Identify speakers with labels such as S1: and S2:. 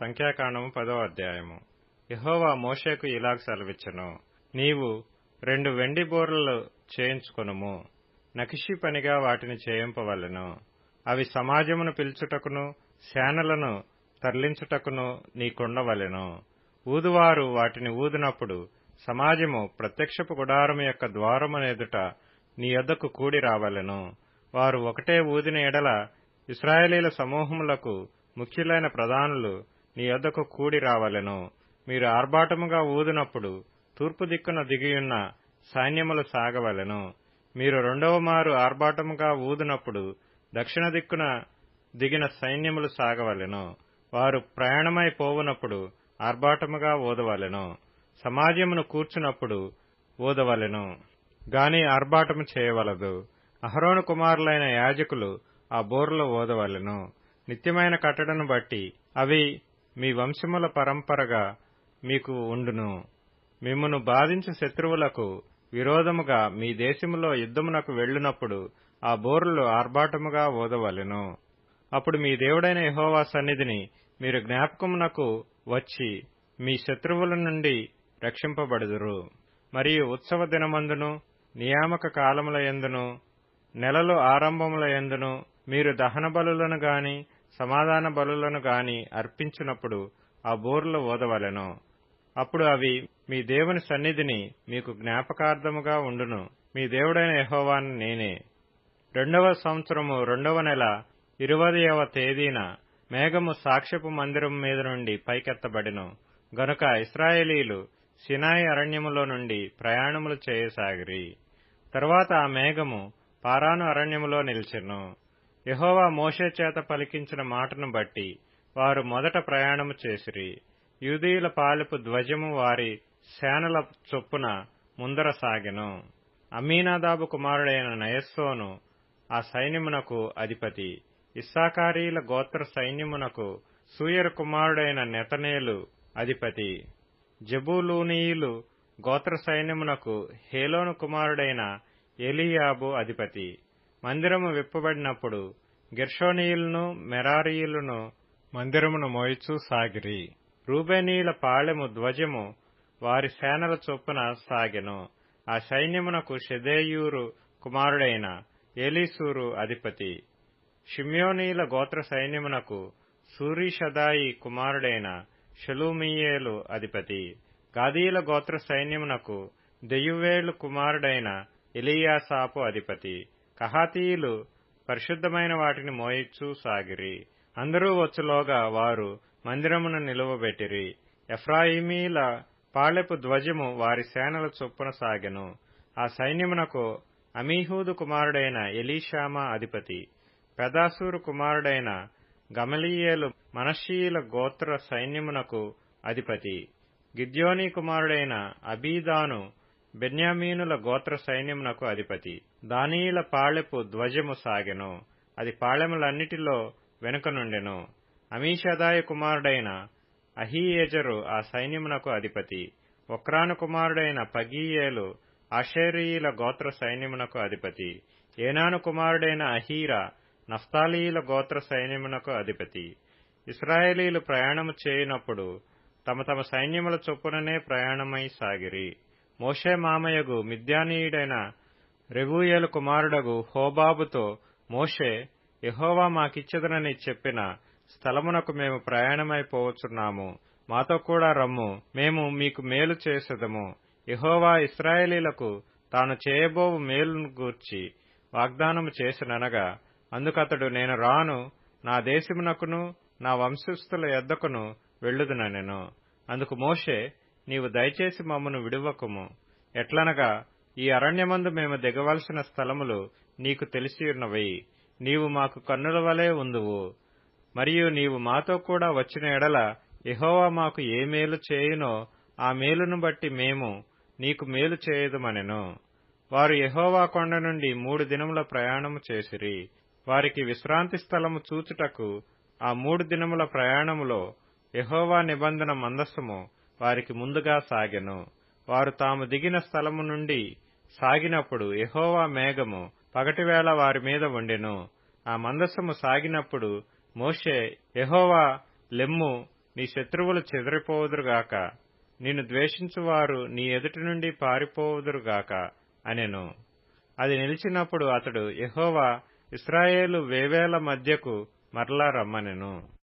S1: సంఖ్యాకాండము పదో అధ్యాయము. యహోవా మోషేకు ఇలాగ సెలవిచ్చను. నీవు రెండు వెండి బోర్లు చేయించుకొనుము. నకిషి పనిగా వాటిని చేయింపవలెను. అవి సమాజమును పిలుచుటకును శానలను తరలించుటకును నీకుండవలెను ఊదువారు వాటిని ఊదినప్పుడు సమాజము ప్రత్యక్షపు గుడారము యొక్క ద్వారమునెదుట నీ యొద్దకు కూడి రావలెను. వారు ఒకటే ఊదిన ఎడల ఇస్రాయేలీల సమూహములకు ముఖ్యులైన ప్రధానులు నీ యొద్దకు కూడి రావలెను. మీరు ఆర్భాటముగా ఊదినప్పుడు తూర్పు దిక్కున దిగియున్న సైన్యములు సాగవలెను. మీరు రెండవ మారు ఆర్భాటముగా ఊదినప్పుడు దక్షిణ దిక్కున దిగిన సైన్యములు సాగవలెను. వారు ప్రయాణమై పోవునప్పుడు ఆర్భాటముగా ఊదవలెను. సమాజమును కూర్చున్నప్పుడు ఊదవలెను. గాని ఆర్భాటము చేయవలదు. అహరోను కుమారులైన యాజకులు ఆ బోర్లో ఓదవలెను నిత్యమైన కట్టడను బట్టి అవి మీ వంశముల పరంపరగా మీకు ఉండును. మిమ్మును బాధించు శత్రువులకు విరోధముగా మీ దేశములో యుద్ధమునకు వెళ్ళినప్పుడు ఆ బోర్లు ఆర్భాటముగా ఓదవలెను. అప్పుడు మీ దేవుడైన యహోవా సన్నిధిని మీరు జ్ఞాపకమునకు వచ్చి మీ శత్రువుల నుండి రక్షింపబడుదురు. మరియు ఉత్సవ దినమందును నియామక కాలముల ఎందును నెలలు ఆరంభముల ఎందును మీరు దహన బలులను గాని సమాధాన బలులను గాని అర్పించినప్పుడు ఆ బోర్లు ఓదవలెను. అప్పుడు అవి మీ దేవుని సన్నిధిని మీకు జ్ఞాపకార్థముగా ఉండును. మీ దేవుడైన యహోవాన్ నేనే. రెండవ సంవత్సరము రెండవ నెల ఇరవదవ తేదీన మేఘము సాక్ష్యపు మందిరం మీద నుండి పైకెత్తబడిను. గనుక ఇస్రాయేలీలు సినాయి అరణ్యములో నుండి ప్రయాణములు చేయసాగిరి. తరువాత ఆ మేఘము పారాను అరణ్యములో నిలిచెను. యహోవా మోషే చేత పలికించిన మాటను బట్టి వారు మొదట ప్రయాణము చేసిరి. యూదీయుల పాలెపు ధ్వజము వారి సేనల చొప్పున ముందర సాగెను. అమీనాదాబు కుమారుడైన నయస్సోను ఆ సైన్యమునకు అధిపతి. ఇస్సాకారీల గోత్ర సైన్యమునకు సూయర్ కుమారుడైన నెతనేలు అధిపతి. జబూలూనీయులు గోత్ర సైన్యమునకు హేలోను కుమారుడైన ఎలియాబు అధిపతి. మందిరము విప్పబడినప్పుడు గెర్షోనీయులను మెరారీయులను మందిరమును మోయిచూ సాగిరి. రూబేనీయుల పాళెము ధ్వజము వారి సేనల చొప్పున సాగెను. ఆ సైన్యమునకు షెదేయూరు కుమారుడైన ఏలీసూరు అధిపతి. షిమ్యోనీల గోత్ర సైన్యమునకు సూరీషదాయి కుమారుడైన షెలూమియేలు అధిపతి. గాదీల గోత్ర సైన్యమునకు దెయువేలు కుమారుడైన ఎలియాసాపు అధిపతి. కహాతీయులు పరిశుద్ధమైన వాటిని మోయిచ్చు సాగిరి. అందరూ వచ్చులోగా వారు మందిరమును నిలువబెట్టిరి. ఎఫ్రాయిమీల పాళెపు ధ్వజము వారి సేనల చొప్పున సాగెను. ఆ సైన్యమునకు అమీహూదు కుమారుడైన ఎలీషామా అధిపతి. పెదాసూరు కుమారుడైన గమలీయేలు మనషీయుల గోత్ర సైన్యమునకు అధిపతి. గిద్యోని కుమారుడైన అబీదాను బెన్యామీనుల గోత్ర సైన్యమునకు అధిపతి. దానీయుల పాళెపు ధ్వజము సాగెను. అది పాళెములన్నిటిలో వెనుక నుండెను. అమీషదాయ కుమారుడైన అహీయేజరు ఆ సైన్యమునకు అధిపతి. ఒక్రాను కుమారుడైన పగీయేలు అషేరీయుల గోత్ర సైన్యమునకు అధిపతి. ఏనాను కుమారుడైన అహీరా నఫ్తాలీయుల గోత్ర సైన్యమునకు అధిపతి. ఇస్రాయేలీలు ప్రయాణము చేయనప్పుడు తమ తమ సైన్యముల చొప్పుననే ప్రయాణమై సాగిరి. మోషే మామయ్యగు మిద్యానీయుడైన రెబూయేలు కుమారుడగు హోబాబుతో మోషే యహోవా మాకిచ్చదనని చెప్పిన స్థలమునకు మేము ప్రయాణమైపోవచ్చున్నాము మాతో కూడా రమ్ము. మేము మీకు మేలు చేసెదము. యహోవా ఇస్రాయేలీలకు తాను చేయబోవు మేలును గూర్చి వాగ్దానము చేసిననగా అందుకతడు నేను రాను నా దేశమునకును నా వంశస్థుల ఎద్దకును వెళ్ళుదుననెను. అందుకు మోషే నీవు దయచేసి మమ్మను విడువకుము. ఎట్లనగా ఈ అరణ్యమందు మేము దిగవలసిన స్థలములు నీకు తెలిసియున్నవి. నీవు మాకు కన్నుల వలె ఉందువు. మరియు నీవు మాతో కూడా వచ్చిన ఎడల యహోవా మాకు ఏ మేలు చేయునో ఆ మేలును బట్టి మేము నీకు మేలు చేయదుమనెను. వారు యహోవా కొండ నుండి మూడు దినముల ప్రయాణము చేసిరి. వారికి విశ్రాంతి స్థలము చూచుటకు ఆ మూడు దినముల ప్రయాణములో యహోవా నిబంధన మందస్సము వారికి ముందుగా సాగెను. వారు తాము దిగిన స్థలము నుండి సాగినప్పుడు ఎహోవా మేఘము పగటివేళ వారి మీద ఉండెను ఆ మందసము సాగినప్పుడు మోషే ఎహోవా లెమ్ము నీ శత్రువులు చెదరిపోవుదురుగాక. నిన్ను ద్వేషించువారు నీ ఎదుటి నుండి పారిపోవుదురుగాక అనెను. అది నిలిచినప్పుడు అతడు ఎహోవా ఇస్రాయేలు వేవేల మధ్యకు మరలా రమ్మనెను.